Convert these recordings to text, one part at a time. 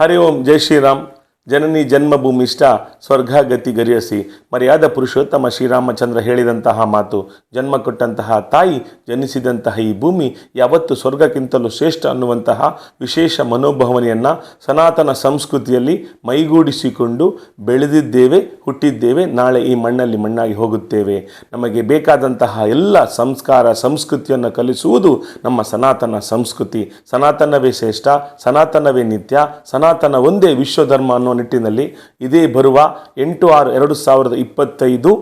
ಹರಿ ಓಂ ಜೈ ಶ್ರೀರಾಮ್ ಜನನಿ ಜನ್ಮಭೂಮಿಷ್ಟ ಸ್ವರ್ಗಗತಿ ಗರಿಯಸಿ. ಮರ್ಯಾದ ಪುರುಷೋತ್ತಮ ಶ್ರೀರಾಮಚಂದ್ರ ಹೇಳಿದಂತಹ ಮಾತು, ಜನ್ಮ ಕೊಟ್ಟಂತಹ ತಾಯಿ ಜನಿಸಿದಂತಹ ಈ ಭೂಮಿ ಯಾವತ್ತು ಸ್ವರ್ಗಕ್ಕಿಂತಲೂ ಶ್ರೇಷ್ಠ ಅನ್ನುವಂತಹ ವಿಶೇಷ ಮನೋಭಾವನೆಯನ್ನು ಸನಾತನ ಸಂಸ್ಕೃತಿಯಲ್ಲಿ ಮೈಗೂಡಿಸಿಕೊಂಡು ಬೆಳೆದಿದ್ದೇವೆ, ಹುಟ್ಟಿದ್ದೇವೆ, ನಾಳೆ ಈ ಮಣ್ಣಲ್ಲಿ ಮಣ್ಣಾಗಿ ಹೋಗುತ್ತೇವೆ. ನಮಗೆ ಬೇಕಾದಂತಹ ಎಲ್ಲ ಸಂಸ್ಕಾರ, ಸಂಸ್ಕೃತಿಯನ್ನು ಕಲಿಸುವುದು ನಮ್ಮ ಸನಾತನ ಸಂಸ್ಕೃತಿ. ಸನಾತನವೇ ಶ್ರೇಷ್ಠ, ಸನಾತನವೇ ನಿತ್ಯ, ಸನಾತನ ಒಂದೇ ವಿಶ್ವಧರ್ಮ ಅನ್ನೋ ನಿಟ್ಟಿನಲ್ಲಿ ಇದೇ ಬರುವ ಎಂಟು ಆರು ಎರಡು ಸಾವಿರದ ಇಪ್ಪತ್ತೈದು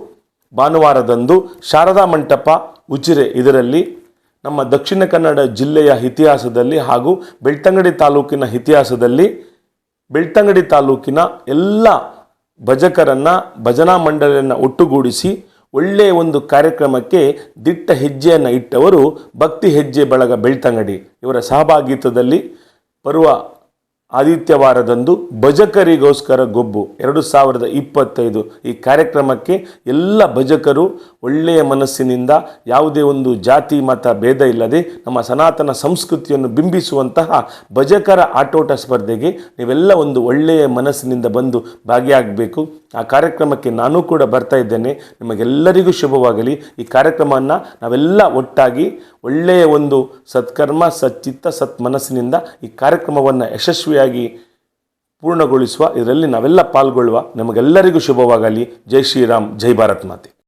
ಭಾನುವಾರದಂದು ಶಾರದಾ ಮಂಟಪ ಉಜಿರೆ ಇದರಲ್ಲಿ ನಮ್ಮ ದಕ್ಷಿಣ ಕನ್ನಡ ಜಿಲ್ಲೆಯ ಇತಿಹಾಸದಲ್ಲಿ ಹಾಗೂ ಬೆಳ್ತಂಗಡಿ ತಾಲೂಕಿನ ಇತಿಹಾಸದಲ್ಲಿ ಬೆಳ್ತಂಗಡಿ ತಾಲೂಕಿನ ಎಲ್ಲ ಭಜಕರನ್ನು, ಭಜನಾ ಮಂಡಳಿಯನ್ನು ಒಟ್ಟುಗೂಡಿಸಿ ಒಳ್ಳೆಯ ಒಂದು ಕಾರ್ಯಕ್ರಮಕ್ಕೆ ದಿಟ್ಟ ಹೆಜ್ಜೆಯನ್ನು ಇಟ್ಟವರು ಭಕ್ತಿ ಹೆಜ್ಜೆ ಬಳಗ ಬೆಳ್ತಂಗಡಿ. ಇವರ ಸಹಭಾಗಿತ್ವದಲ್ಲಿ ಬರುವ ಆದಿತ್ಯವಾರದಂದು ಭಜಕರಿಗೋಸ್ಕರ ಗೊಬ್ಬು. ಎರಡು ಸಾವಿರದ ಇಪ್ಪತ್ತೈದು ಈ ಕಾರ್ಯಕ್ರಮಕ್ಕೆ ಎಲ್ಲ ಭಜಕರು ಒಳ್ಳೆಯ ಮನಸ್ಸಿನಿಂದ ಯಾವುದೇ ಒಂದು ಜಾತಿ, ಮತ, ಭೇದ ಇಲ್ಲದೆ ನಮ್ಮ ಸನಾತನ ಸಂಸ್ಕೃತಿಯನ್ನು ಬಿಂಬಿಸುವಂತಹ ಭಜಕರ ಆಟೋಟ ಸ್ಪರ್ಧೆಗೆ ನೀವೆಲ್ಲ ಒಂದು ಒಳ್ಳೆಯ ಮನಸ್ಸಿನಿಂದ ಬಂದು ಭಾಗಿಯಾಗಬೇಕು. ಆ ಕಾರ್ಯಕ್ರಮಕ್ಕೆ ನಾನು ಕೂಡ ಬರ್ತಾ ಇದ್ದೇನೆ. ನಿಮಗೆಲ್ಲರಿಗೂ ಶುಭವಾಗಲಿ. ಈ ಕಾರ್ಯಕ್ರಮವನ್ನು ನಾವೆಲ್ಲ ಒಟ್ಟಾಗಿ ಒಳ್ಳೆಯ ಒಂದು ಸತ್ಕರ್ಮ, ಸಚ್ಚಿತ್ತ ಸತ್ ಮನಸ್ಸಿನಿಂದ ಈ ಕಾರ್ಯಕ್ರಮವನ್ನು ಯಶಸ್ವಿಯಾಗಿ ಪೂರ್ಣಗೊಳಿಸುವ ಇದರಲ್ಲಿ ನಾವೆಲ್ಲ ಪಾಲ್ಗೊಳ್ಳುವ ನಮಗೆಲ್ಲರಿಗೂ ಶುಭವಾಗಲಿ. ಜೈ ಶ್ರೀರಾಮ್ ಜೈ ಭಾರತ್ ಮಾತೆ.